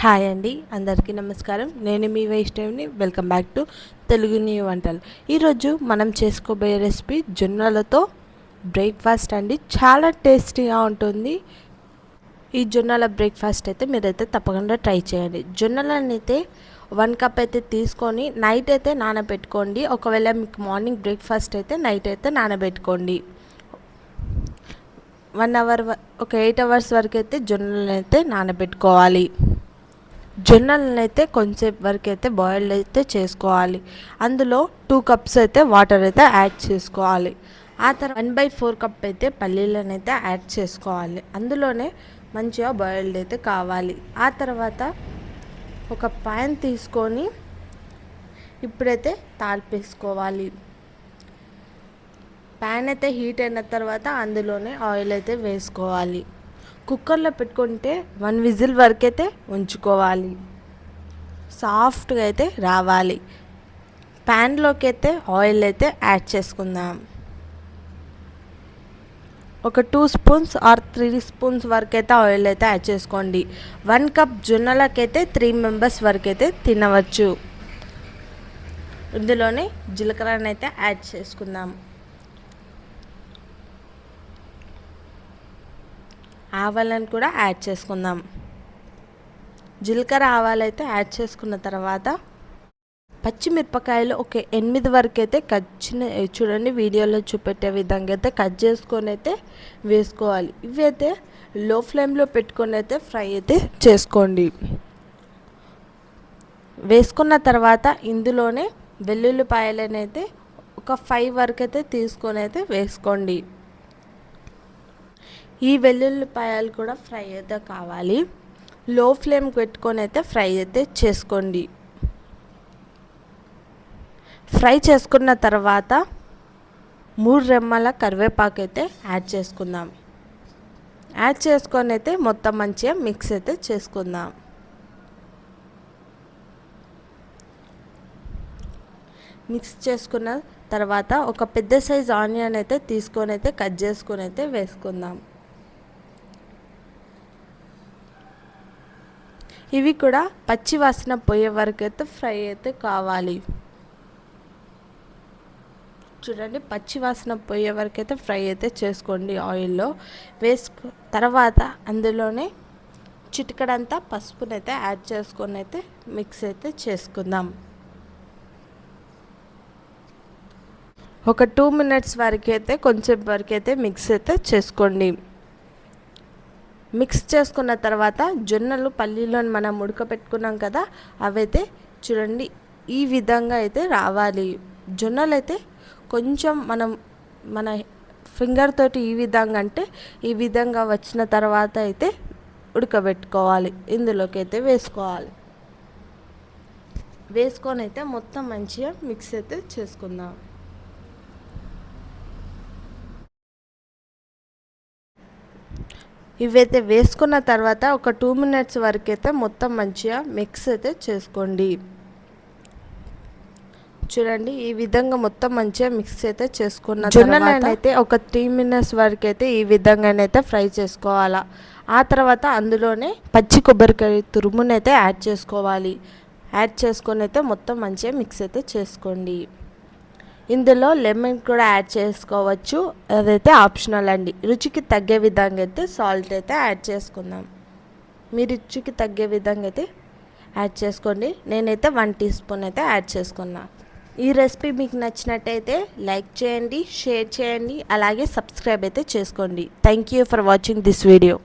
Hi అండి అందరికీ నమస్కారం. నేను మీ వైష్ణవిని welcome back to Telugu new వంటలు. ఈరోజు మనం చేసుకోబోయే రెసిపీ జొన్నలతో బ్రేక్ఫాస్ట్ అండి. చాలా టేస్టీగా ఉంటుంది. ఈ జొన్నల బ్రేక్ఫాస్ట్ అయితే మీరైతే తప్పకుండా ట్రై చేయండి. జొన్నలను అయితే వన్ కప్ అయితే తీసుకొని నైట్ అయితే నానబెట్టుకోండి. ఒకవేళ మీకు మార్నింగ్ బ్రేక్ఫాస్ట్ అయితే నైట్ అయితే నానబెట్టుకోండి. వన్ అవర్ ఒక ఎయిట్ అవర్స్ వరకు అయితే జొన్నలను అయితే నానబెట్టుకోవాలి. జొన్నలను అయితే కొంచెంసేపు వరకు అయితే బాయిల్డ్ అయితే చేసుకోవాలి. అందులో టూ కప్స్ అయితే వాటర్ అయితే యాడ్ చేసుకోవాలి. ఆ తర్వాత వన్ బై ఫోర్ కప్ అయితే పల్లీలను అయితే యాడ్ చేసుకోవాలి. అందులోనే మంచిగా బాయిల్డ్ అయితే కావాలి. ఆ తర్వాత ఒక ప్యాన్ తీసుకొని ఇప్పుడైతే తాల్పేసుకోవాలి. ప్యాన్ అయితే హీట్ అయిన తర్వాత అందులోనే ఆయిల్ అయితే వేసుకోవాలి. కుక్కర్లో పెట్టుకుంటే వన్ విజిల్ వరకు అయితే ఉంచుకోవాలి. సాఫ్ట్గా అయితే రావాలి. ప్యాన్లోకి అయితే ఆయిల్ అయితే యాడ్ చేసుకుందాం. ఒక two spoons or three spoons వరకు అయితే ఆయిల్ అయితే యాడ్ చేసుకోండి. వన్ కప్ జొన్నలకైతే త్రీ మెంబర్స్ వరకు అయితే తినవచ్చు. ఇందులోనే జీలకర్రనైతే యాడ్ చేసుకుందాం. ఆవాలను కూడా యాడ్ చేసుకుందాం. జీలకర్ర ఆవాలు అయితే యాడ్ చేసుకున్న తర్వాత పచ్చిమిరపకాయలు ఒక ఎనిమిది వరకు అయితే కట్ చిన్న చూడండి వీడియోలో చూపెట్టే విధంగా అయితే కట్ చేసుకొని అయితే వేసుకోవాలి. ఇవి అయితే లో ఫ్లేమ్లో పెట్టుకొని అయితే ఫ్రై అయితే చేసుకోండి. వేసుకున్న తర్వాత ఇందులోనే వెల్లుల్లిపాయలనైతే ఒక ఫైవ్ వరకు అయితే తీసుకొని అయితే వేసుకోండి. ఈ వెల్లుల్లిపాయలు కూడా ఫ్రై అయితే కావాలి. లో ఫ్లేమ్ పెట్టుకొని అయితే ఫ్రై అయితే చేసుకోండి. ఫ్రై చేసుకున్న తర్వాత మూడు రెమ్మల కరివేపాకు అయితే యాడ్ చేసుకుందాం. యాడ్ చేసుకొని అయితే మొత్తం మంచిగా మిక్స్ అయితే చేసుకుందాం. మిక్స్ చేసుకున్న తర్వాత ఒక పెద్ద సైజ్ ఆనియన్ అయితే తీసుకొని అయితే కట్ చేసుకొని అయితే వేసుకుందాం. ఇవి కూడా పచ్చి వాసన పోయే వరకు అయితే ఫ్రై అయితే కావాలి. చూడండి పచ్చి వాసన పోయే వరకు అయితే ఫ్రై అయితే చేసుకోండి ఆయిల్లో. వేసుకు తర్వాత అందులోనే చిటికడంతా పసుపునైతే యాడ్ చేసుకొని అయితే మిక్స్ అయితే చేసుకుందాం. ఒక టూ మినిట్స్ వరకు అయితే కొంచెం వరకు అయితే మిక్స్ అయితే చేసుకోండి. మిక్స్ చేసుకున్న తర్వాత జొన్నలు పల్లీలో మనం ఉడకపెట్టుకున్నాం కదా అవైతే చూడండి ఈ విధంగా అయితే రావాలి. జొన్నలు అయితే కొంచెం మనం మన ఫింగర్ తోటి ఈ విధంగా అంటే ఈ విధంగా వచ్చిన తర్వాత అయితే ఉడకబెట్టుకోవాలి. ఇందులోకి అయితే వేసుకోవాలి. వేసుకొని అయితే మొత్తం మంచిగా మిక్స్ అయితే చేసుకుందాం. ఇవైతే వేసుకున్న తర్వాత ఒక టూ మినిట్స్ వరకు అయితే మొత్తం మంచిగా మిక్స్ అయితే చేసుకోండి. చూడండి ఈ విధంగా మొత్తం మంచిగా మిక్స్ అయితే చేసుకున్న జొన్నలను అయితే ఒక త్రీ మినిట్స్ వరకు అయితే ఈ విధంగానైతే ఫ్రై చేసుకోవాలా. ఆ తర్వాత అందులోనే పచ్చి కొబ్బరికాయ తురుమునైతే యాడ్ చేసుకోవాలి. యాడ్ చేసుకొని అయితే మొత్తం మంచిగా మిక్స్ అయితే చేసుకోండి. ఇందులో లెమన్ కూడా యాడ్ చేసుకోవచ్చు. అదైతే ఆప్షనల్ అండి. రుచికి తగ్గే విధంగా అయితే సాల్ట్ అయితే యాడ్ చేసుకుందాం. మీ రుచికి తగ్గే విధంగా అయితే యాడ్ చేసుకోండి. నేనైతే వన్ టీ స్పూన్ అయితే యాడ్ చేసుకున్నా. ఈ రెసిపీ మీకు నచ్చినట్టయితే లైక్ చేయండి షేర్ చేయండి అలాగే సబ్స్క్రైబ్ అయితే చేసుకోండి. Thank you for watching this video.